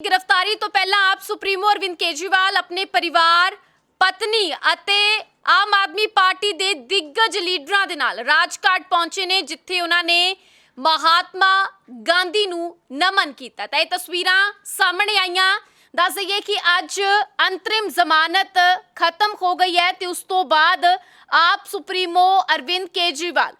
ਗ੍ਰਿਫਤਾਰੀ ਤੋਂ ਪਹਿਲਾਂ ਆਪ ਸੁਪਰੀਮੋ ਅਰਵਿੰਦ ਕੇਜਰੀਵਾਲ, ਆਪਣੇ ਪਰਿਵਾਰ, ਪਤਨੀ ਅਤੇ ਆਮ ਆਦਮੀ ਪਾਰਟੀ ਦੇ ਦਿੱਗਜ ਲੀਡਰਾਂ ਦੇ ਨਾਲ ਰਾਜਘਾਟ ਪਹੁੰਚੇ ਨੇ, ਜਿੱਥੇ ਉਹਨਾਂ ਨੇ ਮਹਾਤਮਾ ਗਾਂਧੀ ਨੂੰ ਨਮਨ ਕੀਤਾ। ਤਾਂ ਇਹ ਤਸਵੀਰਾਂ ਸਾਹਮਣੇ ਆਈਆਂ। ਦੱਸ ਦਈਏ ਕਿ ਅੱਜ ਅੰਤਰਿਮ ਜ਼ਮਾਨਤ ਖਤਮ ਹੋ ਗਈ ਹੈ ਤੇ ਉਸ ਤੋਂ ਬਾਅਦ ਆਪ ਸੁਪਰੀਮੋ ਅਰਵਿੰਦ ਕੇਜਰੀਵਾਲ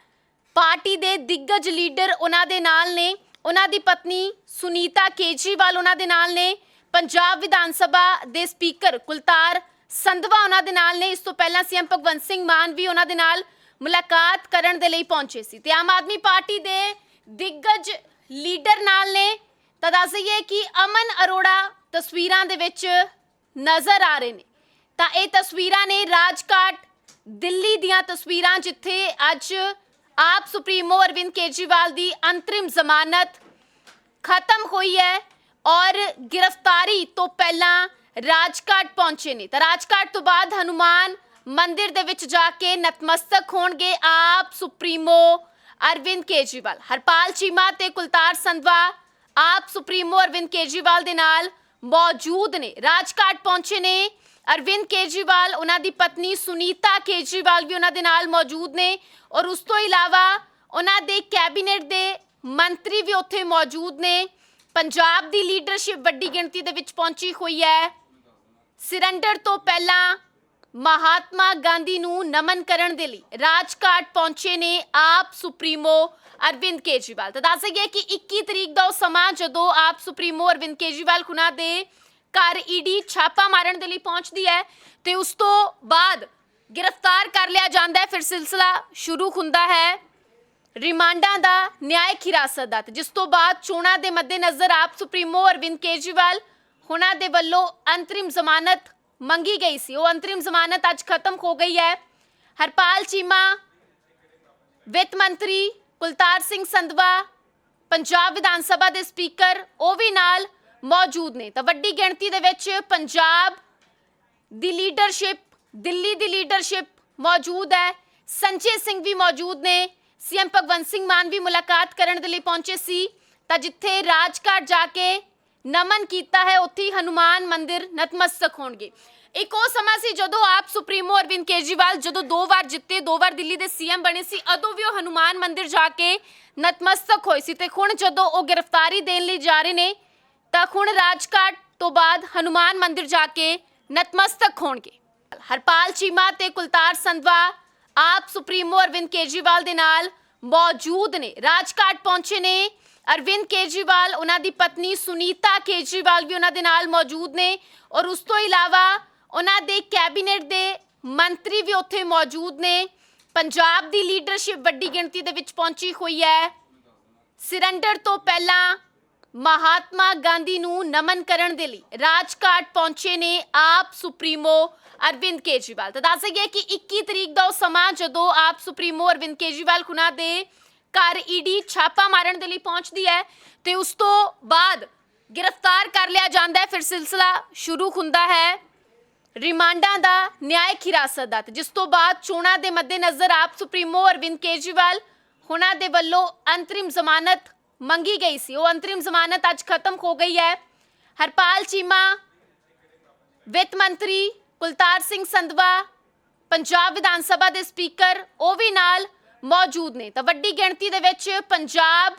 ਪਾਰਟੀ ਦੇ ਦਿੱਗਜ ਲੀਡਰ ਉਹਨਾਂ ਦੇ ਨਾਲ ਨੇ। ਉਹਨਾਂ ਦੀ ਪਤਨੀ ਸੁਨੀਤਾ ਕੇਜਰੀਵਾਲ ਉਹਨਾਂ ਦੇ ਨਾਲ ਨੇ। ਪੰਜਾਬ ਵਿਧਾਨ ਸਭਾ ਦੇ ਸਪੀਕਰ ਕੁਲਤਾਰ ਸੰਧਵਾ ਉਹਨਾਂ ਦੇ ਨਾਲ ਨੇ। ਇਸ ਤੋਂ ਪਹਿਲਾਂ ਸੀਐਮ ਭਗਵੰਤ ਸਿੰਘ ਮਾਨ ਵੀ ਉਹਨਾਂ ਦੇ ਨਾਲ ਮੁਲਾਕਾਤ ਕਰਨ ਦੇ ਲਈ ਪਹੁੰਚੇ ਸੀ। ਤੇ ਆਮ ਆਦਮੀ ਪਾਰਟੀ ਦੇ ਦਿੱਗਜ ਲੀਡਰ ਨਾਲ ਨੇ। ਤਾਂ ਦੱਸ ਦਈਏ ਕਿ ਅਮਨ ਅਰੋੜਾ ਤਸਵੀਰਾਂ ਦੇ ਵਿੱਚ ਨਜ਼ਰ ਆ ਰਹੇ ਨੇ। ਤਾਂ ਇਹ ਤਸਵੀਰਾਂ ਨੇ ਰਾਜਘਾਟ ਦਿੱਲੀ ਦੀਆਂ ਤਸਵੀਰਾਂ, ਜਿੱਥੇ ਅੱਜ ਆਪ ਸੁਪਰੀਮੋ ਅਰਵਿੰਦ ਕੇਜਰੀਵਾਲ ਦੀ ਅੰਤਰਿਮ ਜ਼ਮਾਨਤ ਖਤਮ ਹੋਈ ਹੈ ਔਰ ਗ੍ਰਿਫਤਾਰੀ ਤੋਂ ਪਹਿਲਾਂ ਰਾਜਘਾਟ ਪਹੁੰਚੇ ਨੇ। ਤਾਂ ਰਾਜਘਾਟ ਤੋਂ ਬਾਅਦ ਹਨੂਮਾਨ ਮੰਦਿਰ ਦੇ ਵਿੱਚ ਜਾ ਕੇ ਨਤਮਸਤਕ ਹੋਣਗੇ ਆਪ ਸੁਪਰੀਮੋ ਅਰਵਿੰਦ ਕੇਜਰੀਵਾਲ। ਹਰਪਾਲ ਚੀਮਾ ਤੇ ਕੁਲਤਾਰ ਸੰਧਵਾ ਆਪ ਸੁਪਰੀਮੋ ਅਰਵਿੰਦ ਕੇਜਰੀਵਾਲ ਦੇ ਨਾਲ ਮੌਜੂਦ ਨੇ। ਰਾਜਘਾਟ ਪਹੁੰਚੇ ਨੇ ਅਰਵਿੰਦ ਕੇਜਰੀਵਾਲ, ਉਹਨਾਂ ਦੀ ਪਤਨੀ ਸੁਨੀਤਾ ਕੇਜਰੀਵਾਲ ਵੀ ਉਹਨਾਂ ਦੇ ਨਾਲ ਮੌਜੂਦ ਨੇ। ਔਰ ਉਸ ਤੋਂ ਇਲਾਵਾ ਉਹਨਾਂ ਦੇ ਕੈਬਨਿਟ ਦੇ ਮੰਤਰੀ ਵੀ ਉੱਥੇ ਮੌਜੂਦ ਨੇ। ਪੰਜਾਬ ਦੀ ਲੀਡਰਸ਼ਿਪ ਵੱਡੀ ਗਿਣਤੀ ਦੇ ਵਿੱਚ ਪਹੁੰਚੀ ਹੋਈ ਹੈ। ਸਿਰੰਡਰ ਤੋਂ ਪਹਿਲਾਂ ਮਹਾਤਮਾ ਗਾਂਧੀ ਨੂੰ ਨਮਨ ਕਰਨ ਦੇ ਲਈ ਰਾਜਘਾਟ ਪਹੁੰਚੇ ਨੇ ਆਪ ਸੁਪਰੀਮੋ ਅਰਵਿੰਦ ਕੇਜਰੀਵਾਲ। ਤਾਂ ਦੱਸ ਦਈਏ ਕਿ 21 ਤਰੀਕ ਦਾ ਉਹ ਸਮਾਂ ਜਦੋਂ ਆਪ ਸੁਪਰੀਮੋ ਅਰਵਿੰਦ ਕੇਜਰੀਵਾਲ ਖੁਨਾ ਦੇ ਘਰ ਈਡੀ ਛਾਪਾ ਮਾਰਨ ਦੇ ਲਈ ਪਹੁੰਚਦੀ ਹੈ ਤੇ ਉਸ ਤੋਂ ਬਾਅਦ ਗ੍ਰਿਫਤਾਰ ਕਰ ਲਿਆ ਜਾਂਦਾ ਹੈ। ਫਿਰ ਸਿਲਸਿਲਾ ਸ਼ੁਰੂ ਹੁੰਦਾ ਹੈ। ਰਿਮਾਂਡਾਂ ਦਾ ਨਿਆਇਕ ਹਿਰਾਸਤ ਦਾ ਤੇ ਜਿਸ ਤੋਂ ਬਾਅਦ ਚੋਣਾਂ ਦੇ ਮੱਦੇਨਜ਼ਰ ਆਪ ਸੁਪਰੀਮੋ ਅਰਵਿੰਦ ਕੇਜਰੀਵਾਲ ਹੁਣਾਂ ਦੇ ਵੱਲੋਂ ਅੰਤਰਿਮ ਜ਼ਮਾਨਤ ਮੰਗੀ ਗਈ ਸੀ। ਉਹ ਅੰਤਰਿਮ ਜ਼ਮਾਨਤ ਅੱਜ ਖਤਮ ਹੋ ਗਈ ਹੈ। ਹਰਪਾਲ ਚੀਮਾ, ਵਿੱਤ ਮੰਤਰੀ ਕੁਲਤਾਰ ਸਿੰਘ ਸੰਧਵਾ, ਪੰਜਾਬ ਵਿਧਾਨ ਸਭਾ ਦੇ ਸਪੀਕਰ, ਉਹ ਵੀ ਨਾਲ ਮੌਜੂਦ ਨੇ। ਤਾਂ ਵੱਡੀ ਗਿਣਤੀ ਦੇ ਵਿੱਚ ਪੰਜਾਬ ਦੀ ਲੀਡਰਸ਼ਿਪ ਦਿੱਲੀ ਦੀ ਲੀਡਰਸ਼ਿਪ ਮੌਜੂਦ ਹੈ। ਸੰਜੇ ਸਿੰਘ ਵੀ ਮੌਜੂਦ ਨੇ। ਸੀਐਮ ਭਗਵੰਤ ਸਿੰਘ ਮਾਨ ਵੀ ਮੁਲਾਕਾਤ ਕਰਨ ਦੇ ਲਈ ਪਹੁੰਚੇ ਸੀ। ਤਾਂ ਜਿੱਥੇ ਰਾਜਘਾਟ ਜਾ ਕੇ ਨਮਨ ਕੀਤਾ ਹੈ, ਉੱਥੇ ਹੀ ਹਨੂਮਾਨ ਮੰਦਿਰ ਨਤਮਸਤਕ ਹੋਣਗੇ। ਇੱਕ ਉਹ ਸਮਾਂ ਸੀ ਜਦੋਂ ਆਪ ਸੁਪਰੀਮੋ ਅਰਵਿੰਦ ਕੇਜਰੀਵਾਲ ਜਦੋਂ ਦੋ ਵਾਰ ਜਿੱਤੇ, ਦੋ ਵਾਰ ਦਿੱਲੀ ਦੇ ਸੀਐਮ ਬਣੇ ਸੀ, ਉਦੋਂ ਵੀ ਉਹ ਹਨੂਮਾਨ ਮੰਦਿਰ ਜਾ ਕੇ ਨਤਮਸਤਕ ਹੋਏ ਸੀ। ਤੇ ਹੁਣ ਜਦੋਂ ਉਹ ਗ੍ਰਿਫਤਾਰੀ ਦੇਣ ਲਈ ਜਾ ਰਹੇ ਨੇ ਤਾਂ ਹੁਣ ਰਾਜਘਾਟ ਤੋਂ ਬਾਅਦ ਹਨੂਮਾਨ ਮੰਦਿਰ ਜਾ ਕੇ ਨਤਮਸਤਕ ਹੋਣਗੇ। ਹਰਪਾਲ ਚੀਮਾ ਤੇ ਕੁਲਤਾਰ ਸੰਧਵਾ ਆਪ ਸੁਪਰੀਮੋ ਅਰਵਿੰਦ ਕੇਜਰੀਵਾਲ ਦੇ ਨਾਲ ਮੌਜੂਦ ਨੇ। ਰਾਜਘਾਟ ਪਹੁੰਚੇ ਨੇ। ਅਰਵਿੰਦ ਕੇਜਰੀਵਾਲ, ਉਹਨਾਂ ਦੀ ਪਤਨੀ ਸੁਨੀਤਾ ਕੇਜਰੀਵਾਲ ਵੀ ਉਹਨਾਂ ਦੇ ਨਾਲ ਮੌਜੂਦ ਨੇ ਔਰ ਉਸ ਤੋਂ ਇਲਾਵਾ ਉਹਨਾਂ ਦੇ ਕੈਬਨਿਟ ਦੇ ਮੰਤਰੀ ਵੀ ਉੱਥੇ ਮੌਜੂਦ ਨੇ। ਪੰਜਾਬ ਦੀ ਲੀਡਰਸ਼ਿਪ ਵੱਡੀ ਗਿਣਤੀ ਦੇ ਵਿੱਚ ਪਹੁੰਚੀ ਹੋਈ ਹੈ। ਸਿਰੰਡਰ ਤੋਂ ਪਹਿਲਾਂ ਮਹਾਤਮਾ ਗਾਂਧੀ ਨੂੰ ਨਮਨ ਕਰਨ ਦੇ ਲਈ ਰਾਜਘਾਟ ਪਹੁੰਚੇ ਨੇ ਆਪ ਸੁਪਰੀਮੋ ਅਰਵਿੰਦ ਕੇਜਰੀਵਾਲ। ਤਾਂ ਦੱਸ ਦਈਏ ਕਿ 21 ਤਰੀਕ ਦਾ ਉਹ ਸਮਾਂ ਜਦੋਂ ਆਪ ਸੁਪਰੀਮੋ ਅਰਵਿੰਦ ਕੇਜਰੀਵਾਲ ਖੁਨਾ ਦੇ ਘਰ ਈਡੀ ਛਾਪਾ ਮਾਰਨ ਦੇ ਲਈ ਪਹੁੰਚਦੀ ਹੈ ਤੇ ਉਸ ਤੋਂ ਬਾਅਦ ਗ੍ਰਿਫਤਾਰ ਕਰ ਲਿਆ ਜਾਂਦਾ ਹੈ, ਫਿਰ ਸਿਲਸਿਲਾ ਸ਼ੁਰੂ ਹੁੰਦਾ ਹੈ ਰਿਮਾਂਡਾਂ ਦਾ ਨਿਆਇਕ ਹਿਰਾਸਤ ਦਾ। ਜਿਸ ਤੋਂ ਬਾਅਦ ਚੋਣਾਂ ਦੇ ਮੱਦੇਨਜ਼ਰ ਆਪ ਸੁਪਰੀਮੋ ਅਰਵਿੰਦ ਕੇਜਰੀਵਾਲ ਹੁਣਾਂ ਦੇ ਵੱਲੋਂ ਅੰਤਰਿਮ ਜ਼ਮਾਨਤ ਮੰਗੀ ਗਈ ਸੀ। ਉਹ ਅੰਤਰਿਮ ਜ਼ਮਾਨਤ ਅੱਜ ਖਤਮ ਹੋ ਗਈ ਹੈ। ਹਰਪਾਲ ਚੀਮਾ, ਵਿੱਤ ਮੰਤਰੀ ਕੁਲਤਾਰ ਸਿੰਘ ਸੰਧਵਾ, ਪੰਜਾਬ ਵਿਧਾਨ ਸਭਾ ਦੇ ਸਪੀਕਰ, ਉਹ ਵੀ ਨਾਲ ਮੌਜੂਦ ਨੇ। ਤਾਂ ਵੱਡੀ ਗਿਣਤੀ ਦੇ ਵਿੱਚ ਪੰਜਾਬ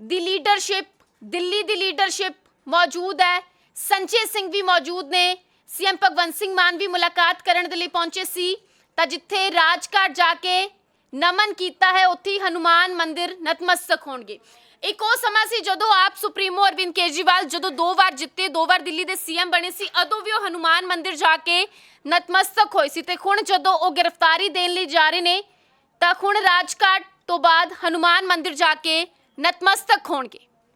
ਦੀ ਲੀਡਰਸ਼ਿਪ, ਦਿੱਲੀ ਦੀ ਲੀਡਰਸ਼ਿਪ ਮੌਜੂਦ ਹੈ। ਸੰਜੇ ਸਿੰਘ ਵੀ ਮੌਜੂਦ ਨੇ। ਸੀਐਮ ਭਗਵੰਤ ਸਿੰਘ ਮਾਨ ਵੀ ਮੁਲਾਕਾਤ ਕਰਨ ਦੇ ਲਈ ਪਹੁੰਚੇ ਸੀ। ਤਾਂ ਜਿੱਥੇ ਰਾਜਘਾਟ ਜਾ ਕੇ ਨਮਨ ਕੀਤਾ ਹੈ, ਉੱਥੇ ਹੀ ਹਨੂਮਾਨ ਮੰਦਿਰ ਨਤਮਸਤਕ ਹੋਣਗੇ। ਇੱਕ ਉਹ ਸਮਾਂ ਸੀ ਜਦੋਂ ਆਪ ਸੁਪਰੀਮੋ ਅਰਵਿੰਦ ਕੇਜਰੀਵਾਲ ਜਦੋਂ ਦੋ ਵਾਰ ਜਿੱਤੇ, ਦੋ ਵਾਰ ਦਿੱਲੀ ਦੇ ਸੀਐਮ ਬਣੇ ਸੀ, ਉਦੋਂ ਵੀ ਉਹ ਹਨੂਮਾਨ ਮੰਦਿਰ ਜਾ ਕੇ ਨਤਮਸਤਕ ਹੋਏ ਸੀ ਤੇ ਹੁਣ ਜਦੋਂ ਉਹ ਗ੍ਰਿਫਤਾਰੀ ਦੇਣ ਲਈ ਜਾ ਰਹੇ ਨੇ, ਤਾਂ ਹੁਣ ਰਾਜਘਾਟ ਤੋਂ ਬਾਅਦ ਹਨੂਮਾਨ ਮੰਦਿਰ ਜਾ ਕੇ ਨਤਮਸਤਕ ਹੋਣਗੇ।